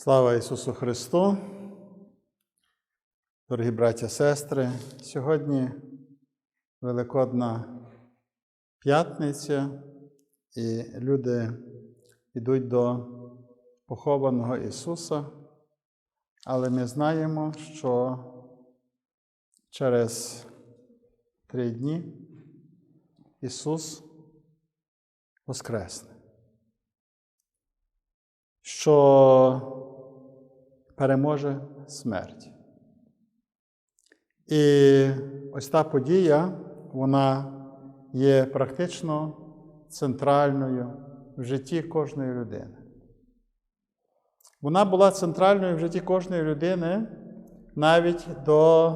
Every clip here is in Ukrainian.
Слава Ісусу Христу! Дорогі браття сестри, сьогодні Великодна п'ятниця, і люди йдуть до похованого Ісуса, але ми знаємо, що через три дні Ісус воскресне. Що переможе смерть. І ось та подія, вона є практично центральною в житті кожної людини. Вона була центральною в житті кожної людини навіть до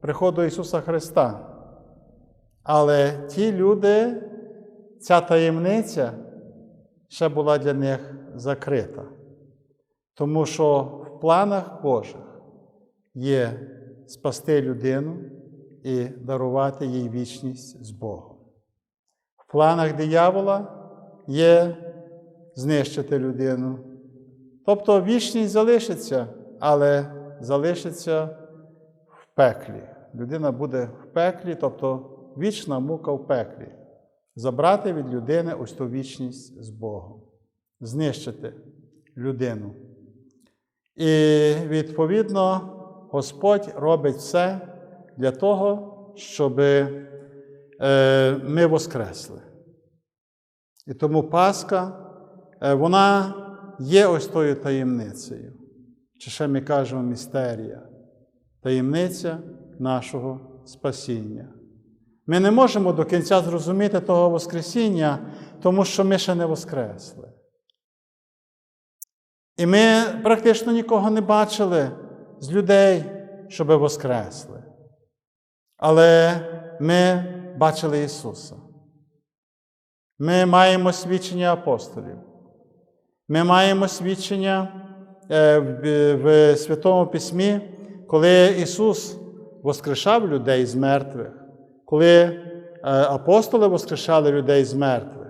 приходу Ісуса Христа. Але ті люди, ця таємниця ще була для них закрита. Тому що в планах Божих є спасти людину і дарувати їй вічність з Богом. В планах диявола є знищити людину. Тобто вічність залишиться, але залишиться в пеклі. Людина буде в пеклі, тобто вічна мука в пеклі. Забрати від людини ось ту вічність з Богом, знищити людину. І відповідно Господь робить все для того, щоб ми воскресли. І тому Пасха, вона є ось тою таємницею. Чи ще ми кажемо містерія, таємниця нашого спасіння. Ми не можемо до кінця зрозуміти того Воскресіння, тому що ми ще не воскресли. І ми практично нікого не бачили з людей, щоби воскресли. Але ми бачили Ісуса. Ми маємо свідчення апостолів. Ми маємо свідчення в Святому Письмі, коли Ісус воскрешав людей з мертвих, коли апостоли воскрешали людей з мертвих.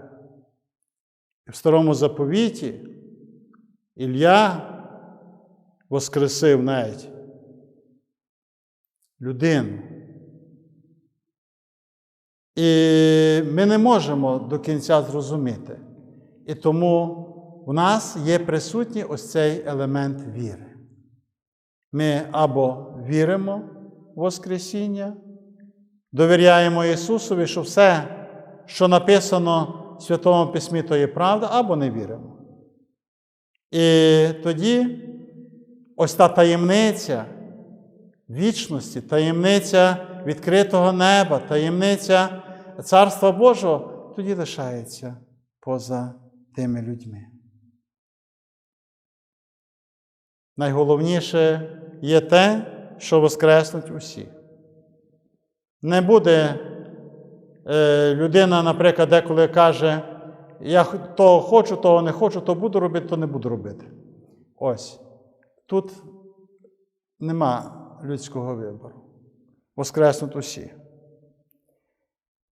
В старому заповіті Ілля воскресив навіть людину. І ми не можемо до кінця зрозуміти. І тому в нас є присутній ось цей елемент віри. Ми або віримо в Воскресіння, довіряємо Ісусові, що все, що написано в Святому Письмі, то є правда, або не віримо. І тоді ось та таємниця вічності, таємниця відкритого неба, таємниця Царства Божого тоді лишається поза тими людьми. Найголовніше є те, що воскреснуть усі. Не буде е, людина, наприклад, деколи каже, я того хочу, того не хочу, то буду робити, то не буду робити. Ось. Тут нема людського вибору. Воскреснуть усі.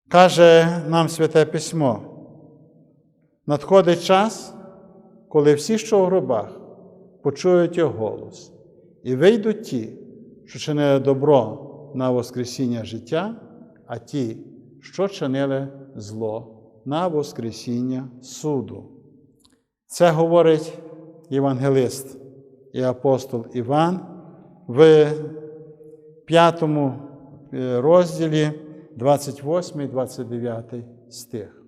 Каже нам Святе Письмо. Надходить час, коли всі, що в гробах, почують його голос, і вийдуть ті, що чинили добро на Воскресіння життя, а ті, що чинили зло на Воскресіння суду. Це говорить євангелист і апостол Іван в п'ятому розділі 28 29 стих.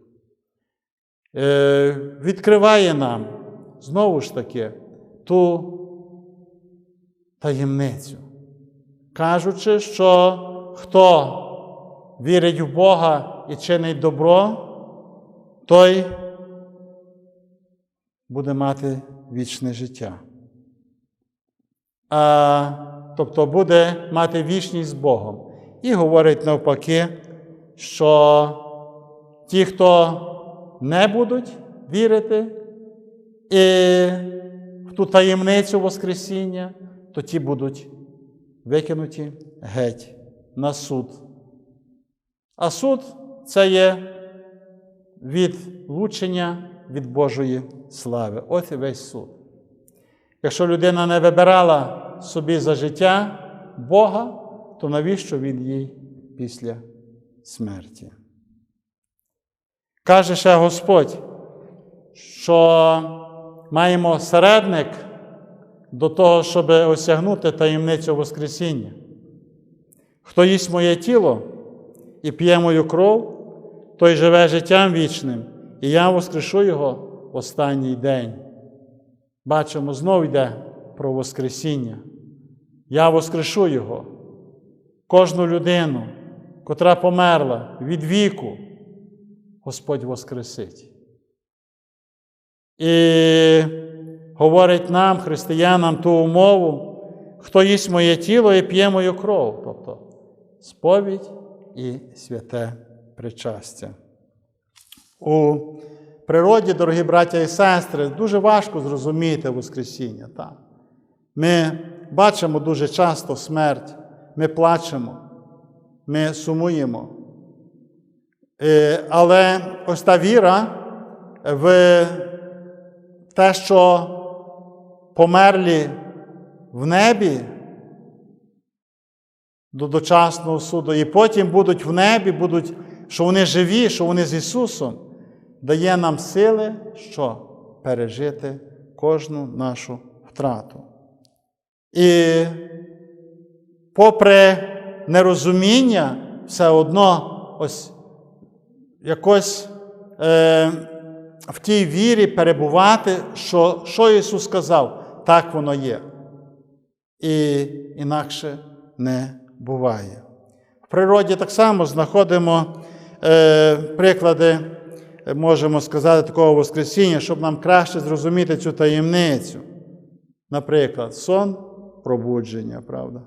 Відкриває нам знову ж таки ту таємницю, кажучи, що хто вірить в Бога і чинить добро, той буде мати вічне життя. А, Тобто буде мати вічність з Богом. І говорить навпаки, що ті, хто не будуть вірити і в ту таємницю Воскресіння, то ті будуть викинуті геть на суд. А суд це є відлучення від Божої слави. Ось і весь суд. Якщо людина не вибирала собі за життя Бога, то навіщо він їй після смерті? Каже ще Господь, що маємо середник до того, щоб осягнути таємницю Воскресіння. Хто їсть моє тіло і п'є мою кров, той живе життям вічним, і я воскрешу його в останній день. Бачимо, знову йде про Воскресіння. Я воскрешу його, кожну людину, котра померла від віку, Господь воскресить. І говорить нам, християнам, ту умову, хто їсть моє тіло і п'є мою кров, тобто сповідь і святе причастя. У природі, дорогі браття і сестри, дуже важко зрозуміти Воскресіння. Так. Ми бачимо дуже часто смерть, ми плачемо, ми сумуємо. Е, Але ось та віра в те, що померлі в небі до дочасного суду, і потім будуть в небі, будуть, що вони живі, що вони з Ісусом, дає нам сили, що пережити кожну нашу втрату. І попри нерозуміння, все одно ось якось е, в тій вірі перебувати, що, що Ісус сказав, так воно є. І інакше не буває. В природі так само знаходимо е, приклади, можемо сказати, такого Воскресіння, щоб нам краще зрозуміти цю таємницю. Наприклад, сон пробудження, правда?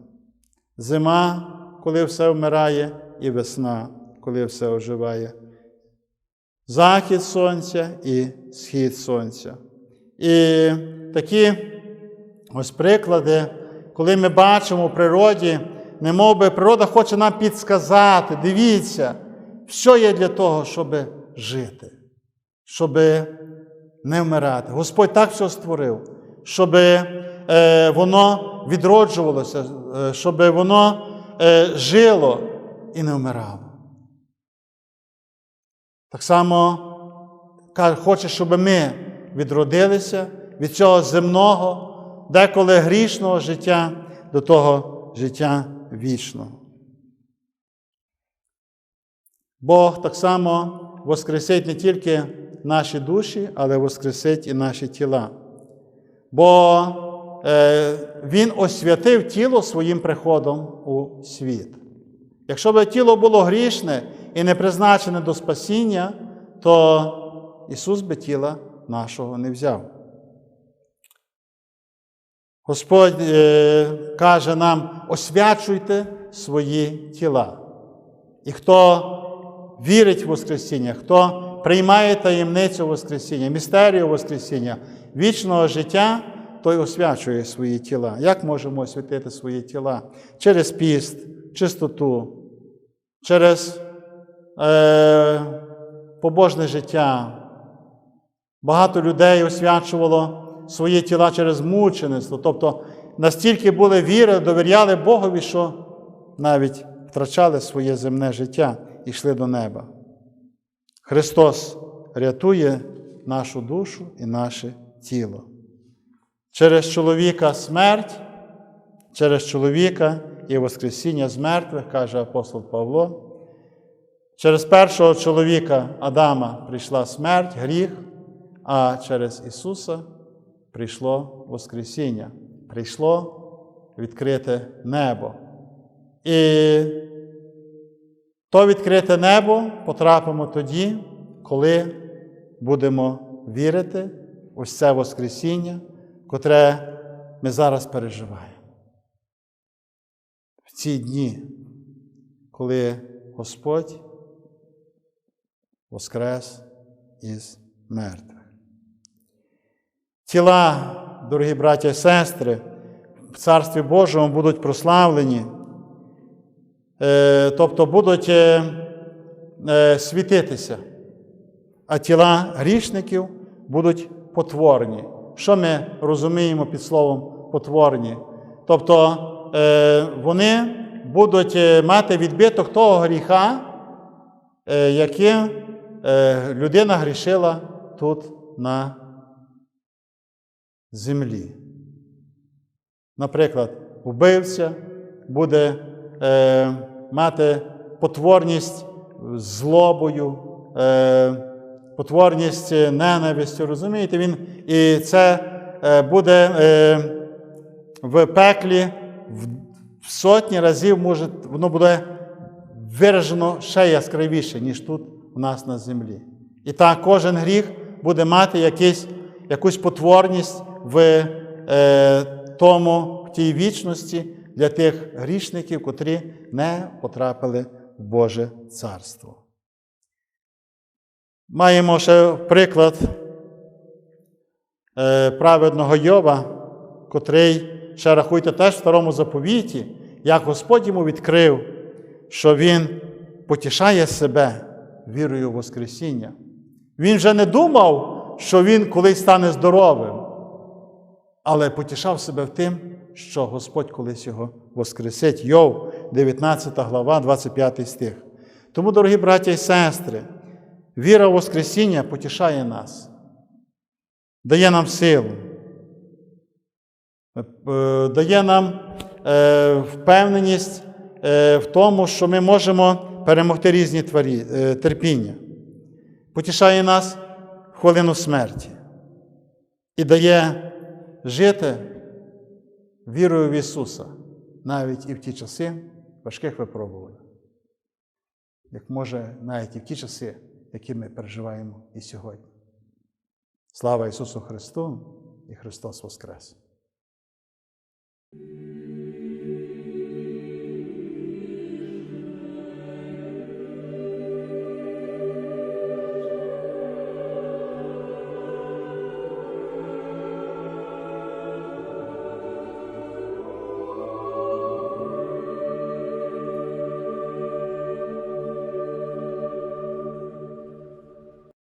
Зима, коли все вмирає, і весна, коли все оживає. Захід сонця і схід сонця. І такі ось приклади, коли ми бачимо в природі, не би природа хоче нам підсказати, дивіться, що є для того, щоб жити, щоб не вмирати. Господь так все створив, щоб е, воно відроджувалося, е, щоб воно е, жило і не вмирало. Так само хоче, щоб ми відродилися від цього земного, деколи грішного життя до того життя вічного. Бог так само воскресить не тільки наші душі, але воскресить і наші тіла. Бо е, Він освятив тіло своїм приходом у світ. Якщо б тіло було грішне і не призначене до спасіння, то Ісус би тіла нашого не взяв. Господь е, каже нам: освячуйте свої тіла. І хто вірить в Воскресіння, хто приймає таємницю Воскресіння, містерію Воскресіння, вічного життя, той освячує свої тіла. Як можемо освятити свої тіла? Через піст, чистоту, через е, побожне життя. Багато людей освячувало свої тіла через мучеництво. Тобто настільки були віри, довіряли Богові, що навіть втрачали своє земне життя йшли до неба. Христос рятує нашу душу і наше тіло. Через чоловіка смерть, через чоловіка і Воскресіння з мертвих, каже апостол Павло. Через першого чоловіка Адама прийшла смерть, гріх, а через Ісуса прийшло Воскресіння, прийшло відкрите небо. І то відкрите небо потрапимо тоді, коли будемо вірити у це Воскресіння, котре ми зараз переживаємо. В ці дні, коли Господь воскрес із мертвих. Тіла, дорогі браття і сестри, в Царстві Божому будуть прославлені, тобто будуть е, е, світитися, а тіла грішників будуть потворні, Що ми розуміємо під словом потворні? Тобто е, вони будуть е, мати відбиток того гріха, е, яким е, людина грішила тут на землі. Наприклад, вбивця буде е, мати потворність злобою, е, потворність ненавистю. Розумієте, він і це е, буде е, в пеклі в, сотні разів може, воно буде виражено ще яскравіше, ніж тут у нас на землі. І так кожен гріх буде мати якийсь, якусь потворність в е, тому, в тій вічності для тих грішників, котрі не потрапили в Боже Царство. Маємо ще приклад е, праведного Йова, котрий, ще рахуйте, теж в старому заповіті, як Господь йому відкрив, що він потішає себе вірою в Воскресіння. Він вже не думав, що він колись стане здоровим, але потішав себе в тим, що Господь колись його воскресить. Йов, 19 глава, 25 стих. Тому, дорогі браття і сестри, віра в Воскресіння потішає нас, дає нам силу, е, дає нам е, впевненість е, в тому, що ми можемо перемогти різні терпіння, потішає нас в хвилину смерті і дає жити вірою в Ісуса навіть і в ті часи важких випробувань, як може навіть і в ті часи, які ми переживаємо і сьогодні. Слава Ісусу Христу і Христос Воскрес!